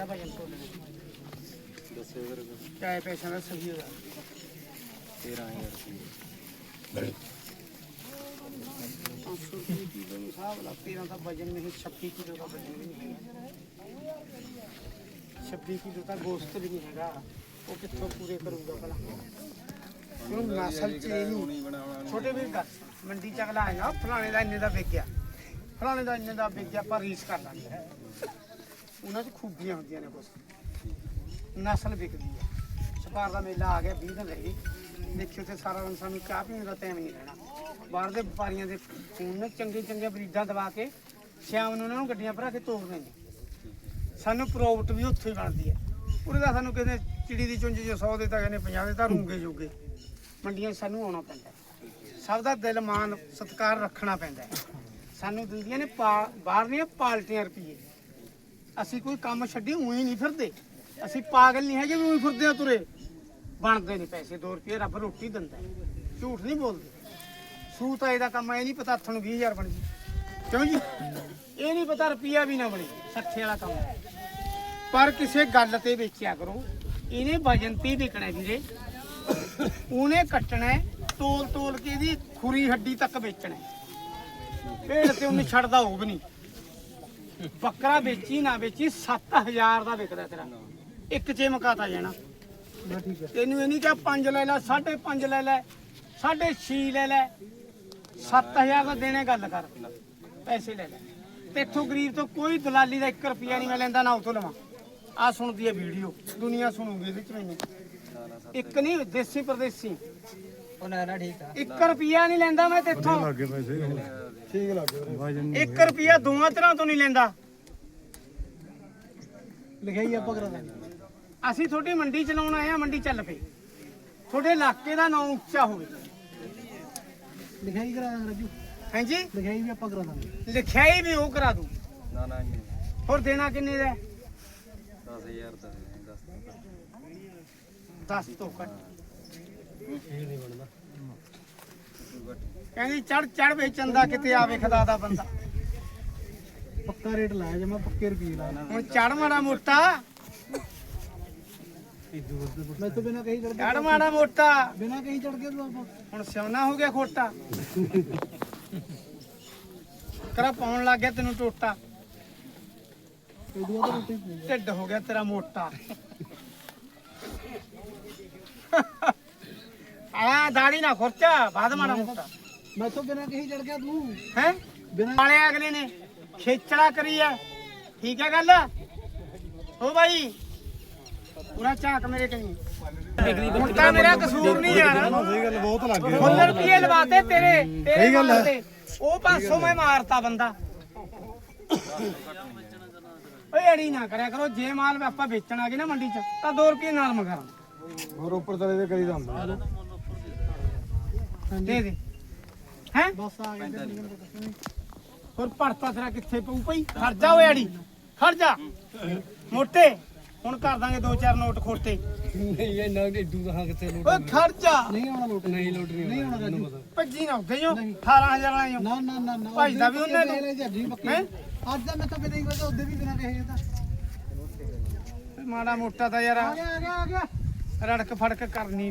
ਕਿਹੜਾ ਵਜਨ ਤੋਲਣਾ ਦੱਸੋ ਫਿਰ ਚਾਹੇ ਪੈਸਿਆਂ ਦਾ ਸਹੀ ਹੋਇਆ 13000 ਰੁਪਏ 500 ਰੁਪਏ ਕਿਲੋ ਨੂੰ ਹਿਸਾਬ ਲਾ 13 ਦਾ ਵਜਨ ਨਹੀਂ 26 ਕਿਲੋ ਦਾ ਵਜਨ ਵੀ ਨਹੀਂ ਹੈਗਾ 26 ਕਿਲੋ ਦਾ ਗੋਸ਼ਤ ਵੀ ਨਹੀਂ ਹੈਗਾ ਉਹ ਕਿੱਥੋਂ ਪੂਰੇ ਕਰੂਗਾ ਭਲਾ ਹੁਣ ਨਸਲ ਚ ਇਹ ਨਹੀਂ ਛੋਟੇ ਵੀਰ ਦੱਸ ਮੰਡੀ ਚ ਅਗਲਾ ਆਏਗਾ ਫਲਾਣੇ ਦਾ ਇੰਨੇ ਦਾ ਵੇਚਿਆ ਫਲਾਣੇ ਦਾ ਇੰਨੇ ਦਾ ਵੇਚਿਆ ਪਰ ਰੀਸ ਕਰ ਲਾਂਗੇ ਉਹਨਾਂ 'ਚ ਖੂਬੀਆਂ ਹੁੰਦੀਆਂ ਨੇ ਕੁਛ। ਨਸਲ ਵਿਕਦੀ ਹੈ ਛਪਾਰ ਦਾ ਮੇਲਾ ਆ ਗਿਆ 20 ਦਿਨ ਰਹੀ। ਦੇਖਿਓ ਤੇ ਸਾਰਾ ਦਿਨ ਸਾਨੂੰ ਚਾਹ ਪੀਣ ਦਾ ਟਾਈਮ ਨਹੀਂ ਰਹਿਣਾ। ਬਾਹਰ ਦੇ ਵਪਾਰੀਆਂ ਦੇ ਫੋਨ ਨੇ ਚੰਗੇ ਚੰਗੇ ਬਰੀਡਾਂ ਦਵਾ ਕੇ ਸ਼ਾਮ ਨੂੰ ਉਹਨਾਂ ਨੂੰ ਗੱਡੀਆਂ ਭਰਾ ਕੇ ਤੋਰਦੇ ਨੇ। ਸਾਨੂੰ ਪ੍ਰੋਫਿਟ ਵੀ ਉੱਥੇ ਹੀ ਬਣਦੀ ਹੈ ਉਹਦੇ ਦਾ ਸਾਨੂੰ ਕਹਿੰਦੇ ਚਿੜੀ ਦੀ ਚੁੰਝ ਜੇ 100 ਦੇ ਤਾਂ ਕਹਿੰਦੇ 50 ਦੇ ਤਾਂ ਰੂੰਗੇ ਜੋਗੇ। ਮੰਡੀਆਂ ਸਾਨੂੰ ਆਉਣਾ ਪੈਂਦਾ। ਸਭ ਦਾ ਦਿਲ, ਮਾਨ, ਸਤਿਕਾਰ ਰੱਖਣਾ ਪੈਂਦਾ। ਸਾਨੂੰ ਦਿੰਦੀਆਂ ਨੇ ਪਾ- ਬਾਹਰਲੀਆਂ ਪਾਲਟੀਆਂ ਰੁਪਏ ਅਸੀਂ ਕੋਈ ਕੰਮ ਛੱਡੀ ਉਹੀ ਨਹੀਂ ਫਿਰਦੇ। ਅਸੀਂ ਪਾਗਲ ਨਹੀਂ ਹੈਗੇ ਵੀ ਉਹੀ ਫਿਰਦੇ ਆ ਤੁਰੇ। ਬਣਦੇ ਨਹੀਂ ਪੈਸੇ 2 ਰੁਪਏ ਰੱਬ ਰੋਟੀ ਦਿੰਦਾ ਹੈ। ਝੂਠ ਨਹੀਂ ਬੋਲਦੇ। ਸੂ ਤਾਂ ਇਹਦਾ ਕੰਮ ਇਹ ਨਹੀਂ ਪਤਾ ਹੱਥ ਨੂੰ 20000 ਬਣ ਜੀ। ਕਿਉਂ ਜੀ? ਇਹ ਨਹੀਂ ਪਤਾ ਰੁਪਈਆ ਵੀ ਨਾ ਬਣੇ ਸੱਠੇ ਵਾਲਾ ਕੰਮ। ਹੈ। ਪਰ ਕਿਸੇ ਗੱਲ ਤੇ ਵੇਚਿਆ ਕਰੋ ਇਹਨੇ ਵਜਨ ਤੇ ਹੀ ਵਿਕਣਾ ਹੈ ਵੀਰੇ। ਉਹਨੇ ਕੱਟਣਾ ਹੈ, ਤੋਲ ਤੋਲ ਕੇ ਇਹਦੀ ਖੁਰੀ ਹੱਡੀ ਤੱਕ ਵੇਚਣਾ ਹੈ। ਭੇਡ ਤੇ ਉਹਨੇ ਛੱਡਦਾ ਉਹ ਵੀ ਨਹੀਂ। ਬੱਕਰਾ ਵੇਚੀ ਨਾ ਵੇਚੀ 7000 ਦਾ ਵਿਕਦਾ ਤੇਰਾ। ਇੱਕ ਚੇ ਮਕਾਤਾ ਜਾਣਾ। ਤੈਨੂੰ ਇਹ ਨਹੀਂ ਕਿ 5 ਲੈ ਲੈ 5.5 ਲੈ ਲੈ 6.5 ਲੈ ਲੈ। 7000 ਦਾ ਦੇਣੇ ਗੱਲ ਕਰ। ਪੈਸੇ ਲੈ ਲੈ। ਤੇਥੋਂ ਗਰੀਬ ਤੋਂ ਕੋਈ ਦਲਾਲੀ ਦਾ 1 ਰੁਪਿਆ ਨਹੀਂ ਮੈਂ ਲੈਂਦਾ ਨਾ ਉਥੋਂ ਲਵਾਂ। ਆ ਸੁਣਦੀ ਹੈ ਵੀਡੀਓ ਦੁਨੀਆ ਸੁਣੂਗੀ ਇਹਦੇ ਚ ਮੈਨੂੰ। ਇੱਕ ਨਹੀਂ ਦੇਸੀ ਪਰਦੇਸੀ ਉਹ ਨਾ ਨਾ ਠੀਕ ਆ। 1 ਰੁਪਿਆ ਨਹੀਂ ਲੈਂਦਾ ਮੈਂ ਤੇਥੋਂ। ਲੱਗੇ ਪੈਸੇ। ਠੀਕ ਲੱਗੇ ਵਜਨ 1 ਰੁਪਿਆ ਦੋਵਾਂ ਤਰ੍ਹਾਂ ਤੋਂ ਨਹੀਂ ਲੈਂਦਾ। ਲਿਖਾਈ ਆਪਾਂ ਕਰਾ ਅਸੀਂ ਤੁਹਾਡੀ ਮੰਡੀ ਚਲਾਉਣ ਆਏ ਆ ਮੰਡੀ ਚੱਲ ਪਈ। ਤੁਹਾਡੇ ਇਲਾਕੇ ਦਾ ਨਾਮ ਉੱਚਾ ਹੋਵੇ। ਲਿਖਾਈ ਕਰਾ ਦਾਂਗੇ ਰਾਜੂ। ਹਾਂਜੀ? ਲਿਖਾਈ ਵੀ ਆਪਾਂ ਕਰਾ ਦਾਂਗੇ। ਲਿਖਿਆਈ ਵੀ ਉਹ ਕਰਾ ਦੂੰ ਨਾ ਨਾ ਨਹੀਂ। ਹੋਰ ਦੇਣਾ ਕਿੰਨੇ ਦਾ? 10000 ਦਾ ਦੇ 10 10 ਤੋਂ ਘੱਟ। ਇਹ ਨਹੀਂ ਬਣਦਾ। ਕਹਿੰਦੀ ਚੜ ਚੜ ਵੇਚਣ ਦਾ ਕਿਤੇ ਆਵੇ ਖਦਾ ਦਾ ਬੰਦਾ। ਪੱਕਾ ਰੇਟ ਲਾਇਆ ਜਮਾ ਪੱਕੇ ਰੁਪਏ ਲਾਇਆ ਹੁਣ ਚੜ ਮਾੜਾ ਮੋਟਾ। ਮੈਂ ਤੋਂ ਬਿਨਾ ਕਹੀ ਚੜ ਚੜ ਮਾੜਾ ਮੋਟਾ। ਬਿਨਾ ਕਹੀ ਚੜ ਤੂੰ ਆਪਾਂ। ਹੁਣ ਸਿਉਣਾ ਹੋ ਗਿਆ ਖੋਟਾ। ਕਰਾ ਪਾਉਣ ਲੱਗ ਗਿਆ ਤੈਨੂੰ ਟੋਟਾ। ਢਿੱਡ ਹੋ ਗਿਆ ਤੇਰਾ ਮੋਟਾ। ਆ ਦਾੜੀ ਨਾ ਖੁਰਚਾ ਬਾਦ ਮਾੜਾ ਮੋਟਾ। ਮੈਂ ਤੋਂ ਬਿਨਾ ਕਹੀ ਚੜ ਗਿਆ ਤੂੰ? ਹੈ? ਬਿਨਾ ਵਾਲੇ ਅਗਲੇ ਨੇ ਖੇਚੜਾ ਕਰੀ ਆ। ਠੀਕ ਹੈ ਗੱਲ? ਓ ਭਾਈ ਪੂਰਾ ਝਾਕ ਮੇਰੇ ਕਨੀ ਹੁਣ ਤਾਂ ਮੇਰਾ ਕਸੂਰ ਨਹੀਂ ਯਾਰ। ਸਹੀ ਗੱਲ ਬਹੁਤ ਲੱਗ ਗਏ ਫੁੱਲ ਰੁਪਏ ਲਵਾਤੇ ਤੇਰੇ ਤੇਰੇ ਗੱਲ ਤੇ। ਉਹ 500 ਮੈਂ ਮਾਰਤਾ ਬੰਦਾ। ਓਏ ਅੜੀ ਨਾ ਕਰਿਆ ਕਰੋ ਜੇ ਮਾਲ ਆਪਾਂ ਵੇਚਣ ਆ ਗਏ ਨਾ ਮੰਡੀ ਚ ਤਾਂ 2 ਰੁਪਏ ਨਾਲ ਮਗਰਾਂ ਹੋਰ ਉੱਪਰ ਤਲੇ ਦੇ ਕਰੀ ਜਾਂਦਾ। ਦੇ ਦੇ। ਹੈ? ਬਸ ਆ ਗਏ। ਹੋਰ ਭਰਤਾ ਤੇਰਾ ਕਿੱਥੇ ਪਊ ਪਈ ਖੜ ਜਾ ਓਏ ਅੜੀ ਖੜ ਜਾ। ਮੋਟੇ। ਹੁਣ ਕਰ ਦਾਂਗੇ ਦੋ ਚਾਰ ਨੋਟ ਖੋਟੇ। ਨਹੀਂ ਇਹ ਨਾ ਏਡੂ ਕਹਾਂ ਕਿੱਥੇ ਲੋਟ ਓਏ ਖੜ ਜਾ। ਨਹੀਂ ਆਉਣਾ ਲੋਟ ਨਹੀਂ। ਲੋਟ ਨਹੀਂ ਆਉਣਾ ਰਾਜੂ ਭੱਜੀ ਨਾ ਉੱਤੇ ਜੋ 18000 ਵਾਲਾ ਜੋ ਨਾ ਨਾ। ਨਾ ਨਾ ਭਾਈ ਦਾ ਵੀ ਉਹਨੇ ਤੋਂ। ਲੈ ਜੀ ਪੱਕੇ। ਹੈਂ? ਅੱਜ ਦਾ ਮੈਂ ਤਾਂ ਬਿਨਾ ਹੀ ਕਰਦਾ ਉਹਦੇ ਵੀ ਬਿਨਾ ਕਹੇ ਤਾਂ ਮਾੜਾ ਮੋਟਾ ਤਾਂ ਯਾਰ ਆ ਗਿਆ ਆ ਗਿਆ ਆ ਗਿਆ। ਰੜਕ ਫੜਕ ਕਰਨੀ